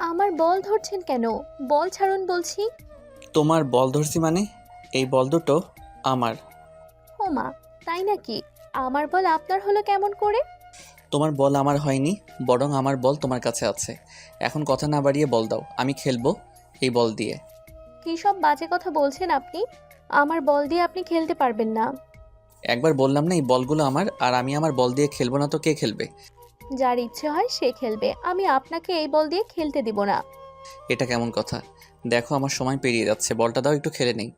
আমার বল ধরছেন কেন? বল ছাড়ুন বলছি। তোমার বল ধরছি মানে? এই বল দুটো আমার। ও মা তাই নাকি? আমার বল আপনার হলো কেমন করে? তোমার বল আমার হয়নি বরং আমার বল তোমার কাছে আছে। এখন কথা না বাড়িয়ে বল দাও আমি খেলব এই বল দিয়ে। কী সব বাজে কথা বলছেন আপনি? আমার বল দিয়ে আপনি খেলতে পারবেন না। একবার বললাম না এই বলগুলো আমার আর আমি আমার বল দিয়ে খেলব না তো কে খেলবে? যার ইচ্ছে হয় সে খেলবে। আমি আপনাকে এই বল দিয়ে খেলতে দিব না। এটা কেমন কথা? দেখো আমার সময় পেরিয়ে যাচ্ছে বলটা দাও একটু খেলে নেই।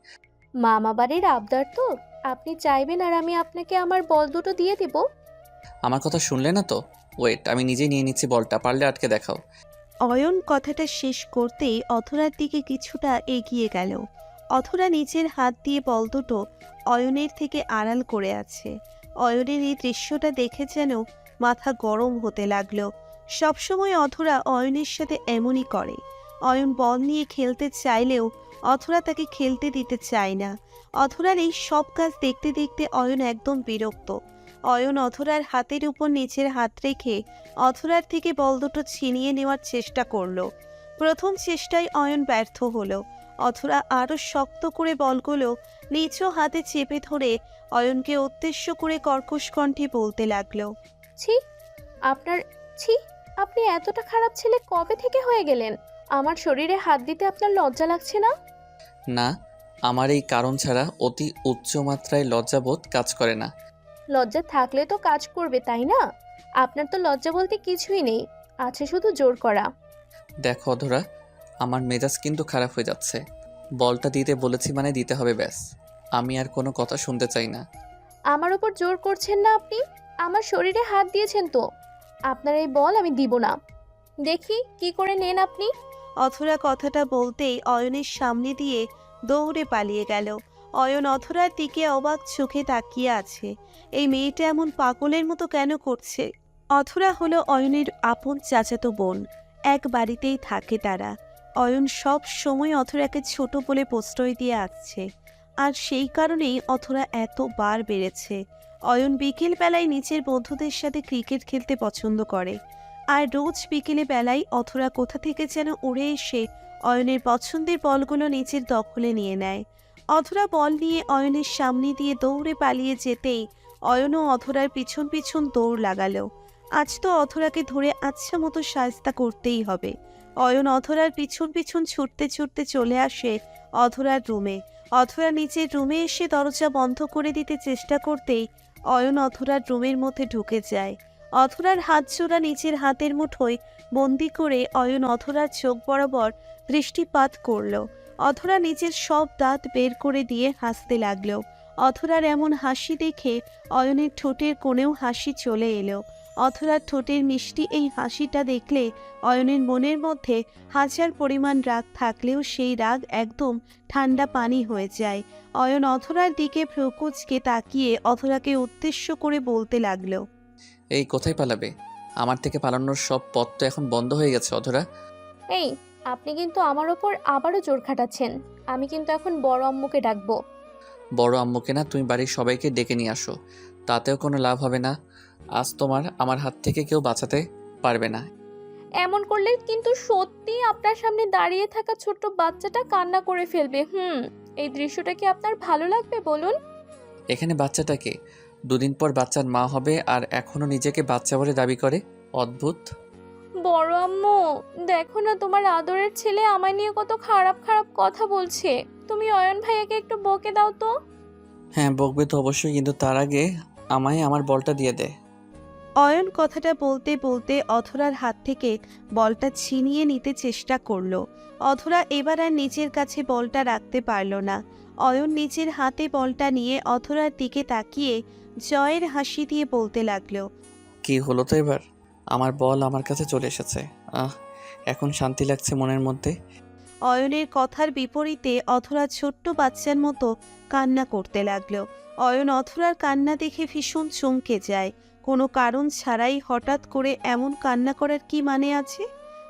মামা বাড়ির আবদার তো। আপনি চাইবেন আর আমি আপনাকে আমার বল দুটো দিয়ে দিব। আমার কথা শুনলে না তো? ওয়েট আমি নিজেই নিয়ে নিচ্ছি বলটা পারলে আটকে দেখাও। অয়ন কথাটা শেষ করতেই অথরার দিকে কিছুটা এগিয়ে গেল। অথরা নিচের হাত দিয়ে বল দুটো অয়নের থেকে আড়াল করে আছে। অয়নের এই দৃশ্যটা দেখে যেন মাথা গরম হতে লাগল। সবসময় অথরা অয়নের সাথে এমনই করে। অয়ন বল নিয়ে খেলতে চাইলেও অথরা তাকে খেলতে দিতে চায় না। অথরার এই সব কাজ দেখতে দেখতে অয়ন একদম বিরক্ত। অয়ন অথরার হাতের উপর নিচের হাত রেখে অথরার থেকে বল দুটো ছিনিয়ে নেওয়ার চেষ্টা করল। প্রথম চেষ্টায় অয়ন ব্যর্থ হলো। অথরা আরও শক্ত করে বলগুলো নিচু হাতে চেপে ধরে অয়নকে উদ্দেশ্য করে কর্কশ কণ্ঠে বলতে লাগল ছি আপনার ছি আপনি এতটা খারাপ ছেলে কবে থেকে হয়ে গেলেন? আমার শরীরে হাত দিতে আপনার লজ্জা লাগছে না? না আমার এই কারণ ছাড়া অতি উচ্চ মাত্রায় লজ্জাবোধ কাজ করে না। লজ্জা থাকলে তো কাজ করবে তাই না? আপনার তো লজ্জা বলতে কিছুই নেই আছে শুধু জোর করা। দেখো অধরা আমার মেজাজ কিন্তু খারাপ হয়ে যাচ্ছে। বলটা দিতে বলেছি মানে দিতে হবে ব্যাস। আমি আর কোনো কথা শুনতে চাই না। আমার ওপর জোর করছেন না আপনি? আমার শরীরে হাত দিয়েছেন তো। আপনার এই বল আমি দিব না। দেখি কি করে নেন আপনি। অথরা কথাটা বলতেই অয়নের সামনে দিয়ে দৌড়ে পালিয়ে গেল। অয়ন অথরার দিকে অবাক চোখে তাকিয়ে আছে। এই মেয়েটা এমন পাগলের মতো কেন করছে? অথরা হলো অয়নের আপন চাচাতো বোন। এক বাড়িতেই থাকে তারা। অয়ন সব সময় অথরাকে ছোট বলে প্রশ্রয় দিয়ে আসছে। আর সেই কারণেই অথরা এতবার বেড়েছে। অয়ন বিকেল বেলায় নিচের বন্ধুদের সাথে ক্রিকেট খেলতে পছন্দ করে। আর রোজ বিকেলে বেলায় অথরা কোথা থেকে যেন উড়ে এসে অয়নের পছন্দের বলগুলো নিচের দখলে নিয়ে নেয়। অথরা বল নিয়ে অয়নের সামনে দিয়ে দৌড়ে পালিয়ে যেতেই অয়নও অথরার পিছন পিছন দৌড় লাগালো। আজ তো অথরাকে ধরে আচ্ছা মতো সাজতা করতেই হবে। অয়ন অথরার পিছন পিছন ছুটতে ছুটতে চলে আসে অথরার রুমে। অথরা নিচের রুমে এসে দরজা বন্ধ করে দিতে চেষ্টা করতেই অয়ন অথরার রুমের মধ্যে ঢুকে যায়। অথরার হাত জোড়া নিচের হাতের মুঠোয় বন্দি করে অয়ন অথরার চোখ বরাবর দৃষ্টিপাত করল। অথরা নিচের সব দাঁত বের করে দিয়ে হাসতে লাগল। অথরার এমন হাসি দেখে অয়নের ঠোঁটের কোণেও হাসি চলে এলো। অথরার ঠোঁটের মিষ্টি এই হাসিটা দেখলে অয়নের মনের মধ্যে হাজার পরিমাণ রাগ থাকলেও সেই রাগ একদম ঠান্ডা পানি হয়ে যায়। অয়ন অথরার দিকে ভ্রকুচকে তাকিয়ে অথরাকে উদ্দেশ্য করে বলতে লাগল এই কোথায় পালাবে? আমার থেকে পালানোর সব পথ তো এখন বন্ধ হয়ে গেছে অধরা। এই আপনি কিন্তু আমার ওপর আবারও জোর খাটাচ্ছেন। আমি কিন্তু এখন বড় আম্মুকে ডাকবো। বড় আম্মুকে না তুমি বাড়ির সবাইকে ডেকে নিয়ে আসো। তাতেও কোনো লাভ হবে না। আজ তোমার আমার হাত থেকে কেউ বাঁচাতে পারবে না। এমন করলে কিন্তু সত্যি আপনার সামনে দাঁড়িয়ে থাকা ছোট্ট বাচ্চাটা কান্না করে ফেলবে। হুম এই দৃশ্যটা কি আপনার ভালো লাগবে বলুন? এখানে বাচ্চাটাকে দুদিন পর বাচ্চার মা হবে আর এখনও নিজেকে বাচ্চা বলে দাবি করে। অদ্ভুত। বড় আম্মু দেখো না তোমার আদরের ছেলে আমায় নিয়ে কত খারাপ খারাপ কথা বলছে। তুমি অয়ন ভাইয়াকে একটু বকে দাও তো। হ্যাঁ বকবে তো অবশ্যই কিন্তু তার আগে আমায় আমার বলটা দিয়ে দে। অয়ন কথাটা বলতে বলতে অথরার হাত থেকে বলটা ছিনিয়ে নিতে চেষ্টা করল। অথরা এবার আর নিজের কাছে বলটা রাখতে পারল না। অয়ন নিজের হাতে বলটা নিয়ে অথরার দিকে তাকিয়ে জয়ের হাসি দিয়ে বলতে লাগল কি হলো তো এবার? আমার বল আমার কাছে চলে এসেছে। আহ এখন শান্তি লাগছে মনের মধ্যে? অয়নের কথার বিপরীতে অথরা ছোট্ট বাচ্চার মতো কান্না করতে লাগল। অয়ন অথরার কান্না দেখে ভীষণ চমকে যায়। কোনো কারণ ছাড়াই হঠাৎ করে এমন কান্না করার কি মানে আছে?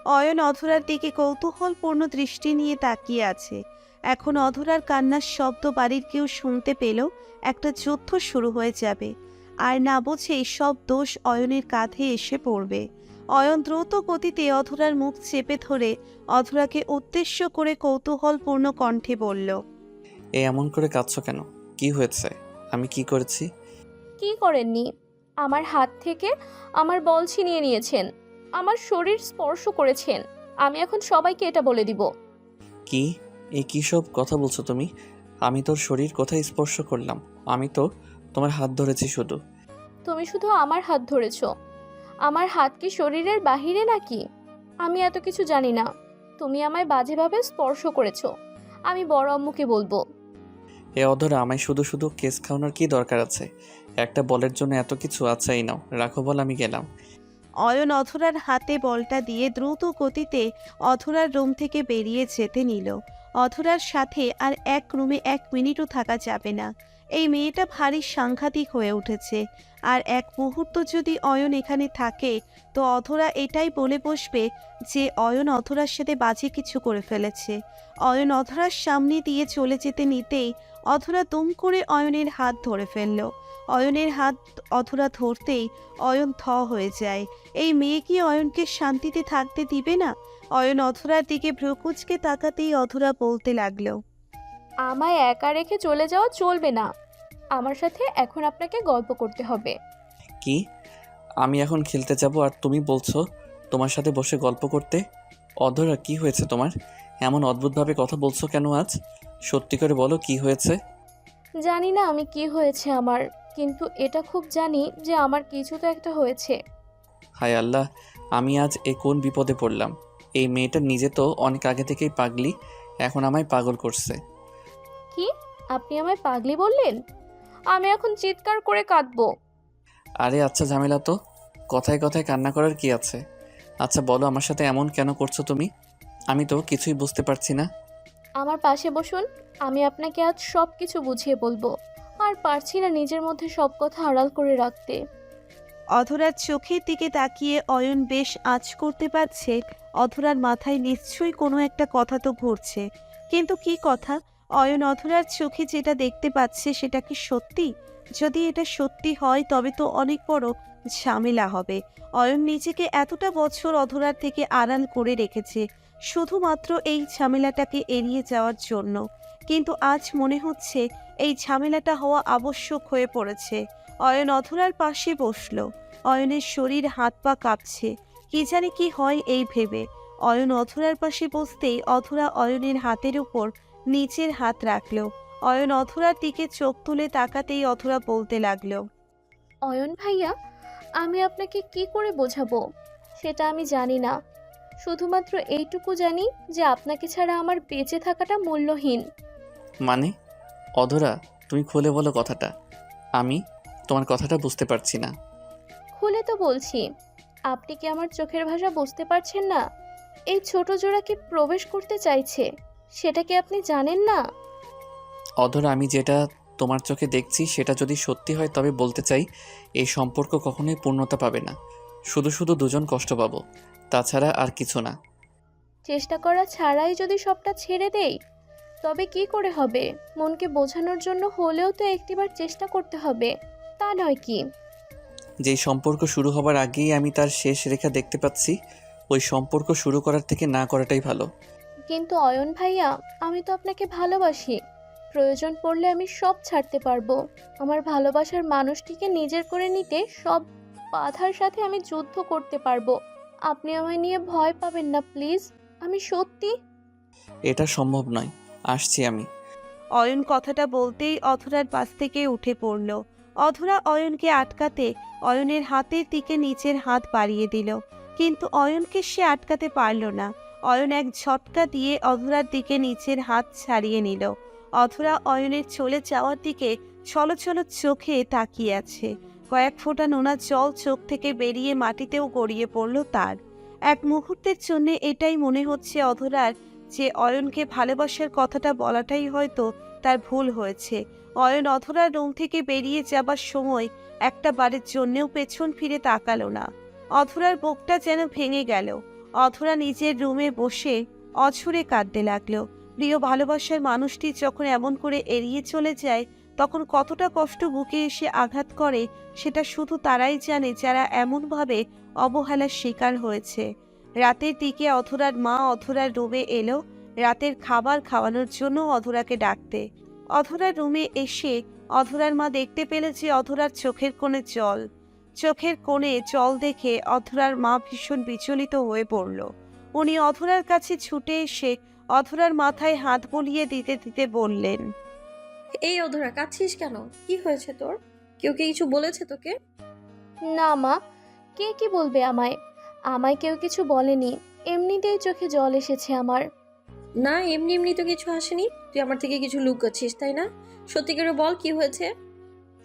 অয়ন অধরার দিকে কৌতূহলপূর্ণ দৃষ্টি নিয়ে তাকিয়ে আছে। এখন অধরার কান্নার শব্দ বাড়ির কেউ শুনতে পেলেও একটা যুদ্ধ শুরু হয়ে যাবে। আর না বোঝে সব দোষ অয়নের কাঁধে এসে পড়বে। অয়ন দ্রুত গতিতে অধরার মুখ চেপে ধরে অধরাকে উদ্দেশ্য করে কৌতূহলপূর্ণ কণ্ঠে বলল এ এমন করে কাঁদছো কেন? কি হয়েছে? আমি কি করেছি? কি করেননি? আমার হাত থেকে আমার বল ছিনিয়ে নিয়েছেন। আমার শরীর স্পর্শ করেছেন। আমি এখন সবাইকে এটা বলে দিব। কি? এই কী সব কথা বলছো তুমি? আমি তোর শরীর কোথায় স্পর্শ করলাম? আমি তো তোমার হাত ধরেছি শুধু। তুমি শুধু আমার হাত ধরেছ। আমার হাত কি শরীরের বাহিরে নাকি? আমি এত কিছু জানি না। তুমি আমায় বাজেভাবে স্পর্শ করেছ। আমি বড় আম্মুকে বলব। এ অধরা আমায় শুধু শুধু কেস খাওয়ানোর কি দরকার আছে? একটা বলের জন্য এত কিছু আছেই নাও, রাখো বল, আমি গেলাম। অয়ন অধরার হাতে বলটা দিয়ে দ্রুত গতিতে অধরার রুম থেকে বেরিয়ে যেতে নিল। অধরার সাথে আর এক রুমে এক মিনিটও থাকা যাবে না। এই মেয়েটা ভারী সাংঘাতিক হয়ে উঠেছে। আর এক মুহূর্ত যদি অয়ন এখানে থাকে, তো অধরা এটাই বলে বসবে যে অয়ন অধরার সাথে বাজে কিছু করে ফেলেছে। অয়ন অধরার সামনে দিয়ে চলে যেতে নিতেই অধরা দুম করে অয়নের হাত ধরে ফেলল। অয়নের হাত অধরা ধরতেই অয়ন থ হয়ে যায়। এই মেয়ে কি অয়নকে শান্তিতে থাকতে দিবে না? অয়ন অথরার দিকে ভ্রুকুচকে তাকাতেই অধরা বলতে লাগল আমায় একা রেখে চলে যাওয়া চলবে না। আমার সাথে এখন আপনাকে গল্প করতে হবে। কি? আমি এখন খেলতে যাব আর তুমি বলছো তোমার সাথে বসে গল্প করতে? অধরা কি হয়েছে তোমার? এমন অদ্ভুতভাবে কথা বলছো কেন আজ? সত্যি করে বলো কি হয়েছে? জানি না আমি কি হয়েছে আমার কিন্তু এটা খুব জানি যে আমার কিছু তো একটা হয়েছে। হায় আল্লাহ আমি আজ এ কোন বিপদে পড়লাম? এই মেয়েটা নিজে তো অনেক আগে থেকেই পাগলি এখন আমায় পাগল করছে। কি? আপনি আমায় পাগলি বললেন? আমি এখন চিৎকার করে কাঁদবো। আরে আচ্ছা ঝামেলা তো। কথায় কথায় কান্না করার কি আছে? আচ্ছা বলো আমার সাথে এমন কেন করছ তুমি? আমি তো কিছুই বুঝতে পারছি না। আমার পাশে বসুন, আমি আপনাকে আজ সব কিছু বুঝিয়ে বলব। আর পারছি না নিজের মধ্যে সব কথা আড়াল করে রাখতে। অধরার চোখের দিকে তাকিয়ে অয়ন বেশ আঁচ করতে পারছে, অধরার মাথায় নিশ্চয়ই কোনো একটা কথা তো ঘুরছে। কিন্তু কি কথা? অয়ন অধরার চোখে যেটা দেখতে পাচ্ছে সেটা কি সত্যি? যদি এটা সত্যি হয়, তবে তো অনেক বড় ঝামেলা হবে। অয়ন নিজেকে এতটা বছর অধরার থেকে আড়াল করে রেখেছে শুধুমাত্র এই ঝামেলাটাকে এড়িয়ে যাওয়ার জন্য। কিন্তু আজ মনে হচ্ছে এই ঝামেলাটা হওয়া আবশ্যক হয়ে পড়েছে। অয়ন অধরার পাশে বসল। অয়নের শরীর হাত পা কাঁপছে। কি জানি কি হয় এই ভেবে। অয়ন অধরার পাশে বসতেই অধরা অয়নের হাতের উপর নিচের হাত রাখল। অয়ন অধরার দিকে চোখ তুলে তাকাতেই অধরা বলতে লাগল, অয়ন ভাইয়া, আমি আপনাকে কি করে বোঝাবো? সেটা আমি জানি না। শুধুমাত্র এইটুকু জানি যে আপনাকে ছাড়া আমার বেঁচে থাকাটা মূল্যহীন। মানে? অধরা তুমি খুলে বলো কথাটা। আমি তোমার কথাটা বুঝতে পারছি না। খুলে তো বলছি। আপনি কি আমার চোখের ভাষা বুঝতে পারছেন না? এই ছোট জোড়া কি প্রবেশ করতে চাইছে? সেটা কি আপনি জানেন না? অধরা আমি যেটা তোমার চোখে দেখছি সেটা যদি সত্যি হয় তবে বলতে চাই এই সম্পর্ক কখনোই পূর্ণতা পাবে না। শুধু শুধু দুজন কষ্ট পাবো। তাছাড়া আর কিছু না। চেষ্টা করা ছাড়াই যদি সবটা ছেড়ে দেই তবে কি করে হবে? মনকে বোঝানোর জন্য হলেও তো একটিবার চেষ্টা করতে হবে তা নয় কি? যেই সম্পর্ক শুরু হবার আগেই আমি তার শেষ রেখা দেখতে পাচ্ছি ওই সম্পর্ক শুরু করার থেকে না করাটাই ভালো। কিন্তু অয়ন ভাইয়া আমি তো আপনাকে ভালোবাসি। প্রয়োজন পড়লে আমি সব ছাড়তে পারব। আমার ভালোবাসার মানুষটিকে নিজের করে নিতে সব বাধার সাথে আমি যুদ্ধ করতে পারব। আপনি আমায় নিয়ে ভয় পাবেন না প্লিজ। আমি সত্যি? এটা সম্ভব নয়। আসছি আমি। অয়ন কথাটা বলতেই অধরার পাশ থেকে উঠে পড়ল। অধরা অয়নকে আটকাতে অয়নের হাতের দিকে নিচের হাত বাড়িয়ে দিল। কিন্তু অয়নকে সে আটকাতে পারল না। অয়ন এক ঝটকা দিয়ে অধরার দিকে নিচের হাত ছাড়িয়ে নিল। অধরা অয়নের চলে যাওয়ার দিকে ছলছল চোখে তাকিয়ে আছে। কয়েক ফোঁটা নোনা জল চোখ থেকে বেরিয়ে মাটিতেও গড়িয়ে পড়ল তার। এক মুহূর্তের জন্য এটাই মনে হচ্ছে অধরার যে অয়নকে ভালোবাসার কথাটা বলাটাই হয়তো তার ভুল হয়েছে। অয়ন অধরার রুম থেকে বেরিয়ে যাবার সময় একটা বারের জন্যেও পেছন ফিরে তাকালো না। অধরার বুকটা যেন ভেঙে গেল। অধরা নিজের রুমে বসে অঝরে কাঁদতে লাগল। প্রিয় ভালোবাসার মানুষটি যখন এমন করে এড়িয়ে চলে যায় তখন কতটা কষ্ট বুকে এসে আঘাত করে সেটা শুধু তারাই জানে যারা এমনভাবে অবহেলার শিকার হয়েছে। রাতের দিকে অধরার মা অধরার রুমে এলো, রাতের খাবার খাওয়ানোর জন্য অধরাকে ডাকতে। অধরার রুমে এসে অধরার মা দেখতে পেল যে অধরার চোখের কোণে জল। চোখের কোণে জল দেখে অধরার মা ভীষণ বিচলিত হয়ে পড়ল। উনি অধরার কাছে ছুটে এসে অধরার মাথায় হাত বলিয়ে দিতে দিতে বললেন এই অধরা কাঁদছিস কেন? কি হয়েছে তোর? কেউ কি কিছু বলেছে তোকে? না মা কে কি বলবে আমায়? আমায় কেউ কিছু বলেনি। এমনিতেই চোখে জল এসেছে আমার। না এমনি এমনি তো কিছু আসেনি। তুই আমার থেকে কিছু লুক লুকাচ্ছিস তাই না? সত্যি করে বল কি হয়েছে?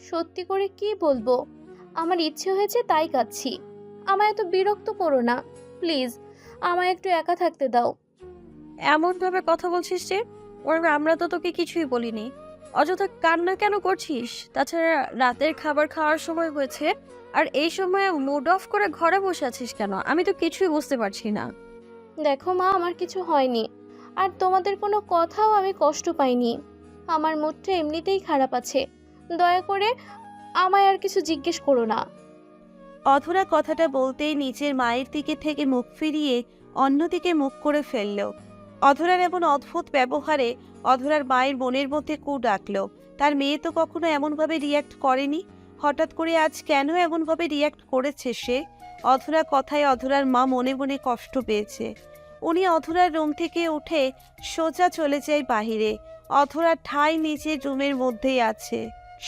সত্যি করে কি বলব? আমার ইচ্ছে হয়েছে তাই কাচ্ছি আমায় এত বিরক্ত করো না। প্লিজ আমায় একটু একা থাকতে দাও। এমন ভাবে কথা বলছিস যে ওর আমরা তো তোকে কিছুই বলিনি। অযথা কান্না কেন করছিস? তাছাড়া রাতের খাবার খাওয়ার সময় হয়েছে আর এই সময়ে মুড অফ করে ঘরে বসে আছিস কেন? আমি তো কিছুই বুঝতে পারছি না। দেখো মা আমার কিছু হয়নি আর তোমাদের কোনো কথাও আমি কষ্ট পাইনি। আমার মুডটা এমনিতেই খারাপ আছে। দয়া করে আমায় আর কিছু জিজ্ঞেস করো না। অধরা কথাটা বলতেই নিজের মায়ের দিকে থেকে মুখ ফিরিয়ে অন্যদিকে মুখ করে ফেলল। অধরার এমন অদ্ভুত ব্যবহারে অধরার মায়ের মনের মধ্যে কু ডাকলো। তার মেয়ে তো কখনো এমনভাবে রিয়াক্ট করেনি। হঠাৎ করে আজ কেন এমনভাবে রিয়াক্ট করেছে সে? অধরা কথায় অধরার মা মনে মনে কষ্ট পেয়েছে। উনি অধরার রুম থেকে উঠে সোজা চলে যায় বাহিরে। অধরা ঠাই নিজের রুমের মধ্যেই আছে।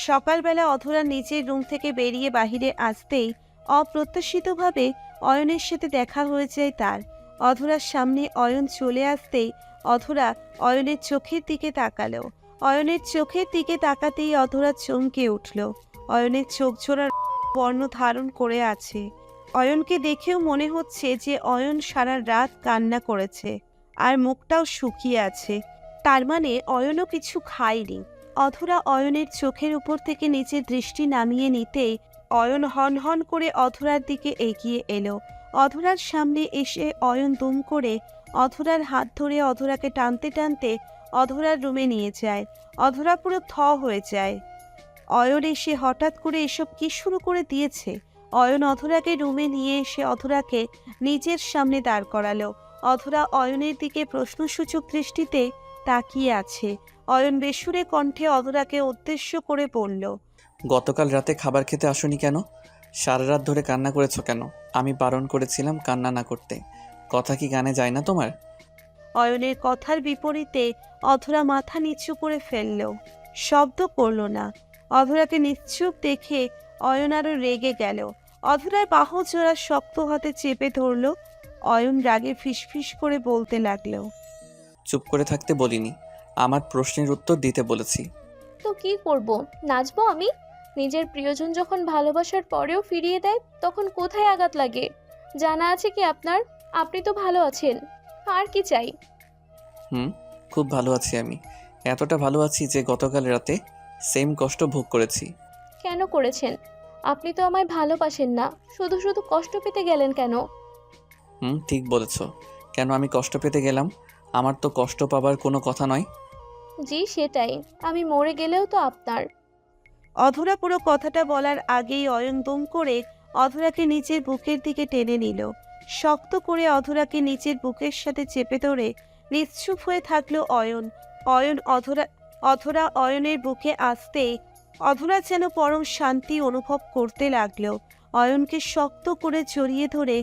সকালবেলা অধরা নিজের রুম থেকে বেরিয়ে বাহিরে আসতেই অপ্রত্যাশিতভাবে অয়নের সাথে দেখা হয়ে যায় তার। অধরার সামনে অয়ন চলে আসতেই অধরা অয়নের চোখের দিকে তাকালো। অয়নের চোখের দিকে তাকাতেই অধরা চমকে উঠল। অয়নের চোখ জোড়ার বর্ণ ধারণ করে আছে। অয়নকে দেখেও মনে হচ্ছে যে অয়ন সারা রাত কান্না করেছে আর মুখটাও শুকিয়ে আছে। তার মানে অয়নও কিছু খায়নি। অধরা অয়নের চোখের উপর থেকে নিচের দৃষ্টি নামিয়ে নিতেই অয়ন হন হন করে অধরার দিকে এগিয়ে এলো। অধরার সামনে এসে অয়ন দুম করে অধরার হাত ধরে অধরাকে টানতে টানতে অধরার রুমে নিয়ে যায়। অধরা পুরো থ হয়ে যায়। অয়ন এসে হঠাৎ করে এসব কি শুরু করে দিয়েছে? অয়ন অধরাকে রুমে নিয়ে এসে অধরাকে নিজের সামনে দাঁড় করালো। অধরা অয়নের দিকে প্রশ্নসূচক দৃষ্টিতে তাকিয়ে আছে। অয়ন বেসুরে কণ্ঠে অধরাকে উদ্দেশ্য করে বলল, গতকাল রাতে খাবার খেতে আসনি কেন? সারা রাত ধরে কান্না করেছ কেন? আমি বারণ করেছিলাম কান্না না করতে। কথা কি গানে যায় না তোমার? অয়নের কথার বিপরীতে অধরা মাথা নিচু করে ফেলল। শব্দ করল না। অধরাকে নিশ্চুপ দেখে অয়ন আরও রেগে গেল। অধরার বাহু জোড়া শক্ত হাতে চেপে ধরল। অয়ন রাগে ফিসফিস করে বলতে লাগল চুপ করে থাকতে বলিনি। আমার প্রশ্নের উত্তর দিতে বলেছি। তো কি করব? নাচবো আমি? নিজের প্রিয়জন যখন ভালোবাসার পরেও ফিরিয়ে দেয় তখন কোথায় আঘাত লাগে? জানা আছে কি আপনার? আপনি তো ভালো আছেন। আর কি চাই? হুম খুব ভালো আছি আমি। এতটা ভালো আছি যে গতকাল রাতে সেম কষ্ট ভোগ করেছি। কেন করেছেন? আপনি তো আমায় ভালোবাসেন না। শুধু শুধু কষ্ট পেতে গেলেন কেন? হুম ঠিক বলেছ। কেন আমি কষ্ট পেতে গেলাম? আমার তো কষ্ট পাবার কোনো কথা নয়। জি সেটাই। আমি মরে গেলেও তো আপনার। অধরা পুরো কথাটা বলার আগেই অয়ন দম করে অধরাকে নিচের বুকের দিকে টেনে নিল। শক্ত করে অধরাকে নিচের বুকের সাথে চেপে ধরে নিশ্চুপ হয়ে থাকল অয়ন। অয়ন অধরা অধরা অয়নের বুকে আসতেই অধরা যেন পরম শান্তি অনুভব করতে লাগল। অয়নকে শক্ত করে জড়িয়ে ধরে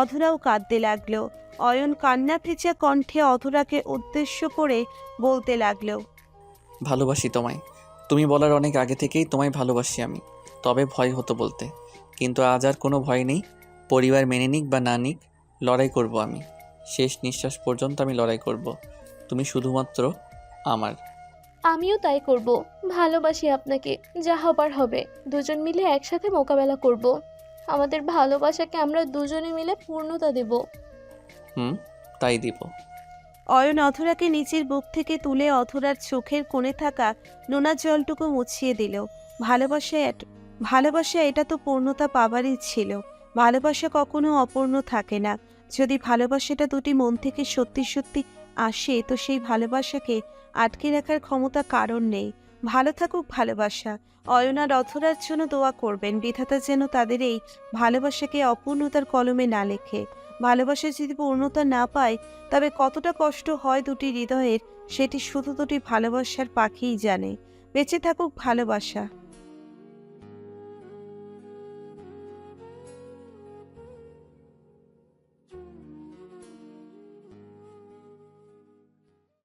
অধরাও কাঁদতে লাগল। অয়ন কান্না ভেজা কণ্ঠে অধরাকে উদ্দেশ্য করে বলতে লাগল, ভালোবাসি তোমায়। তুমি বলার অনেক আগে থেকেই তোমায় ভালোবাসি আমি। তবে ভয় হতো বলতে। কিন্তু আজ আর কোনো ভয় নেই। পরিবার মেনে নিক বা না নিক লড়াই করব আমি। শেষ নিঃশ্বাস পর্যন্ত আমি লড়াই করব। তুমি শুধুমাত্র আমার। আমিও তাই করব। ভালোবাসি আপনাকে যা হবার হবে। দুজন মিলে একসাথে মোকাবেলা করব। আমাদের ভালোবাসাকে আমরা দুজনে মিলে পূর্ণতা দেব। হুম তাই দিব। অয়ন অধরাকে নিচের বুক থেকে তুলে অধরার চোখের কোণে থাকা নোনা জলটুকু মুছিয়ে দিল। ভালোবাসা ভালোবাসা এটা তো পূর্ণতা পাবারই ছিল। ভালোবাসা কখনো অপূর্ণ থাকে না। যদি ভালোবাসাটা দুটি মন থেকে সত্যি সত্যি আসে, তো সেই ভালোবাসাকে আটকে রাখার ক্ষমতা কারণ নেই। ভালো থাকুক ভালোবাসা। অয়ন আর অথরার জন্য দোয়া করবেন। বিধাতা যেন তাদের এই ভালোবাসাকে অপূর্ণতার কলমে না লেখে। ভালোবাসা যদি পূর্ণতা না পায়, তবে কতটা কষ্ট হয় দুটি হৃদয়ের, সেটি শুধু দুটি ভালোবাসার পাখিই জানে। বেঁচে থাকুক ভালোবাসা।